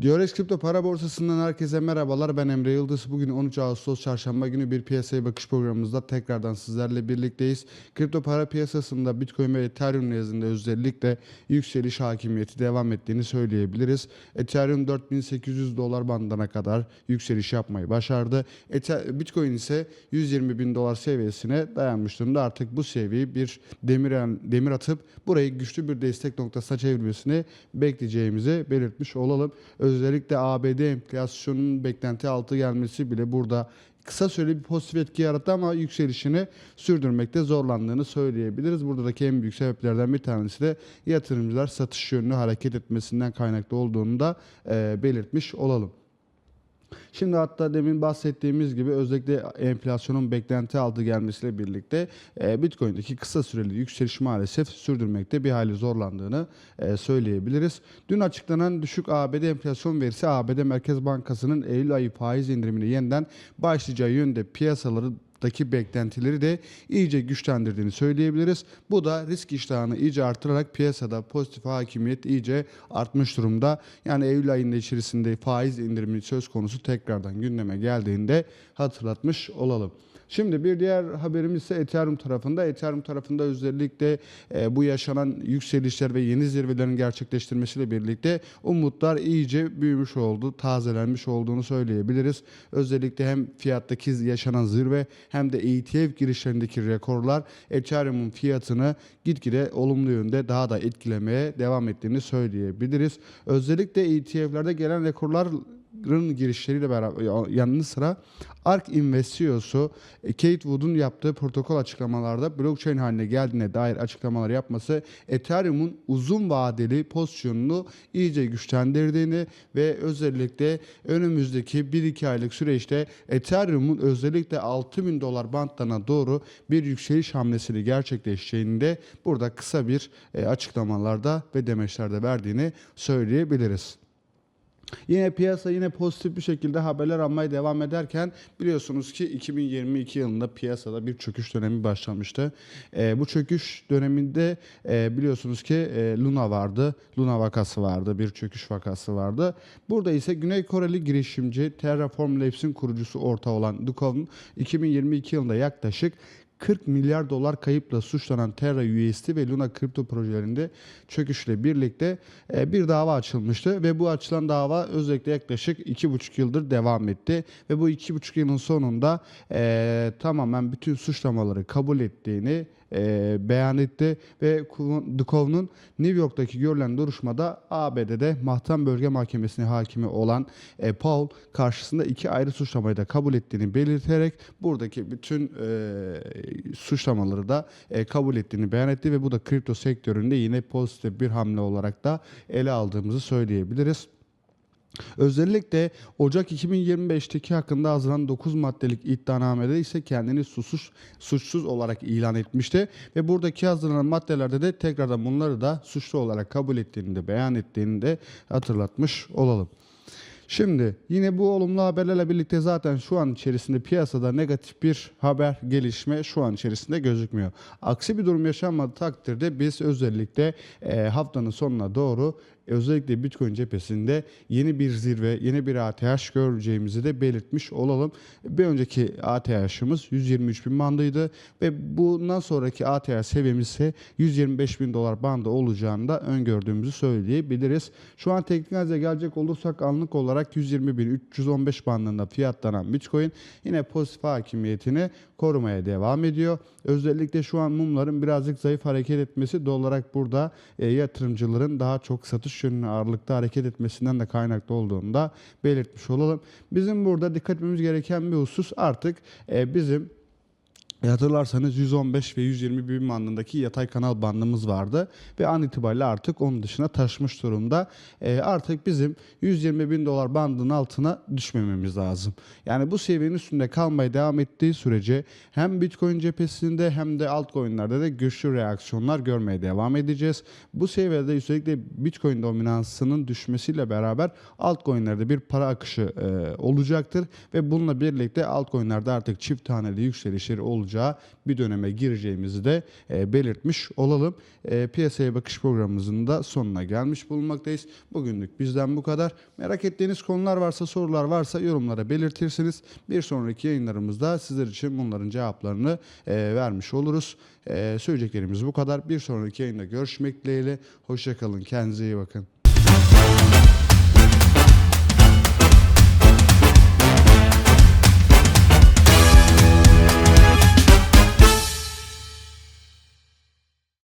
Diyorex Kripto Para Borsası'ndan herkese merhabalar. Ben Emre Yıldız. Bugün 13 Ağustos Çarşamba günü bir piyasaya bakış programımızda tekrardan sizlerle birlikteyiz. Kripto para piyasasında Bitcoin ve Ethereum nezdinde özellikle yükseliş hakimiyeti devam ettiğini söyleyebiliriz. Ethereum 4800 dolar bandına kadar yükseliş yapmayı başardı. Bitcoin ise 120 bin dolar seviyesine dayanmış durumda. Artık bu seviyeyi bir demir, demir atıp burayı güçlü bir destek noktasına çevirmesini bekleyeceğimizi belirtmiş olalım. Özellikle ABD enflasyonunun beklenti altı gelmesi bile burada kısa süreli bir pozitif etki yarattı ama yükselişini sürdürmekte zorlandığını söyleyebiliriz. Buradaki en büyük sebeplerden bir tanesi de yatırımcılar satış yönlü hareket etmesinden kaynaklı olduğunu da belirtmiş olalım. Şimdi hatta demin bahsettiğimiz gibi özellikle enflasyonun beklenti altı gelmesiyle birlikte e, Bitcoin'deki kısa süreli yükseliş maalesef sürdürmekte bir hayli zorlandığını e, söyleyebiliriz. Dün açıklanan düşük ABD enflasyon verisi ABD Merkez Bankası'nın Eylül ayı faiz indirimini yeniden başlayacağı yönde piyasaları daki beklentileri de iyice güçlendirdiğini söyleyebiliriz. Bu da risk iştahını iyice artırarak piyasada pozitif hakimiyet iyice artmış durumda. Yani Eylül ayında içerisinde faiz indirimi söz konusu tekrardan gündeme geldiğinde hatırlatmış olalım. Şimdi bir diğer haberimiz ise Ethereum tarafında. Ethereum tarafında özellikle e, bu yaşanan yükselişler ve yeni zirvelerin gerçekleştirmesiyle birlikte umutlar iyice büyümüş oldu, tazelenmiş olduğunu söyleyebiliriz. Özellikle hem fiyattaki yaşanan zirve hem de ETF girişlerindeki rekorlar Ethereum'un fiyatını gitgide olumlu yönde daha da etkilemeye devam ettiğini söyleyebiliriz. Özellikle ETF'lerde gelen rekorlar Rın girişleriyle beraber yanı sıra ARK Investios'u e, Kate Wood'un yaptığı protokol açıklamalarda blockchain haline geldiğine dair açıklamalar yapması Ethereum'un uzun vadeli pozisyonunu iyice güçlendirdiğini ve özellikle önümüzdeki 1-2 aylık süreçte Ethereum'un özellikle 6000 dolar bantlarına doğru bir yükseliş hamlesini gerçekleşeceğini de burada kısa bir e, açıklamalarda ve demeçlerde verdiğini söyleyebiliriz. Yine piyasa yine pozitif bir şekilde haberler almaya devam ederken biliyorsunuz ki 2022 yılında piyasada bir çöküş dönemi başlamıştı. Ee, bu çöküş döneminde e, biliyorsunuz ki e, Luna vardı. Luna vakası vardı. Bir çöküş vakası vardı. Burada ise Güney Koreli girişimci Terraform Labs'in kurucusu ortağı olan Dukov'un 2022 yılında yaklaşık 40 milyar dolar kayıpla suçlanan Terra USD ve Luna kripto projelerinde çöküşle birlikte e, bir dava açılmıştı ve bu açılan dava özellikle yaklaşık 2,5 yıldır devam etti ve bu 2,5 yılın sonunda e, tamamen bütün suçlamaları kabul ettiğini e, beyan etti ve Dukov'un New York'taki görülen duruşmada ABD'de Mahtam Bölge Mahkemesi'ne hakimi olan e, Paul karşısında iki ayrı suçlamayı da kabul ettiğini belirterek buradaki bütün e, suçlamaları da e, kabul ettiğini beyan etti ve bu da kripto sektöründe yine pozitif bir hamle olarak da ele aldığımızı söyleyebiliriz. Özellikle Ocak 2025'teki hakkında hazırlanan 9 maddelik iddianamede ise kendini susuz, suçsuz olarak ilan etmişti ve buradaki hazırlanan maddelerde de tekrardan bunları da suçlu olarak kabul ettiğini de beyan ettiğini de hatırlatmış olalım. Şimdi yine bu olumlu haberlerle birlikte zaten şu an içerisinde piyasada negatif bir haber gelişme şu an içerisinde gözükmüyor. Aksi bir durum yaşanmadığı takdirde biz özellikle haftanın sonuna doğru özellikle Bitcoin cephesinde yeni bir zirve, yeni bir ATH göreceğimizi de belirtmiş olalım. Bir önceki ATH'ımız 123 bin bandıydı ve bundan sonraki ATH seviyemiz ise 125 bin dolar bandı olacağını da öngördüğümüzü söyleyebiliriz. Şu an teknik analize gelecek olursak anlık olarak 120 bin 315 bandında fiyatlanan Bitcoin yine pozitif hakimiyetini korumaya devam ediyor. Özellikle şu an mumların birazcık zayıf hareket etmesi doğal olarak burada e, yatırımcıların daha çok satış yönüne ağırlıkta hareket etmesinden de kaynaklı olduğunu da belirtmiş olalım. Bizim burada dikkat etmemiz gereken bir husus artık e, bizim Hatırlarsanız 115 ve 120 bin bandındaki yatay kanal bandımız vardı ve an itibariyle artık onun dışına taşmış durumda. E, artık bizim 120 bin dolar bandının altına düşmememiz lazım. Yani bu seviyenin üstünde kalmaya devam ettiği sürece hem Bitcoin cephesinde hem de altcoin'lerde de güçlü reaksiyonlar görmeye devam edeceğiz. Bu seviyede üstelik Bitcoin dominansının düşmesiyle beraber altcoin'lerde bir para akışı e, olacaktır ve bununla birlikte altcoin'lerde artık çift taneli yükselişleri olacak olacağı bir döneme gireceğimizi de e, belirtmiş olalım. E, piyasaya bakış programımızın da sonuna gelmiş bulunmaktayız. Bugünlük bizden bu kadar. Merak ettiğiniz konular varsa, sorular varsa yorumlara belirtirsiniz. Bir sonraki yayınlarımızda sizler için bunların cevaplarını e, vermiş oluruz. Söyleyeceklerimiz bu kadar. Bir sonraki yayında görüşmek dileğiyle. Hoşçakalın. Kendinize iyi bakın.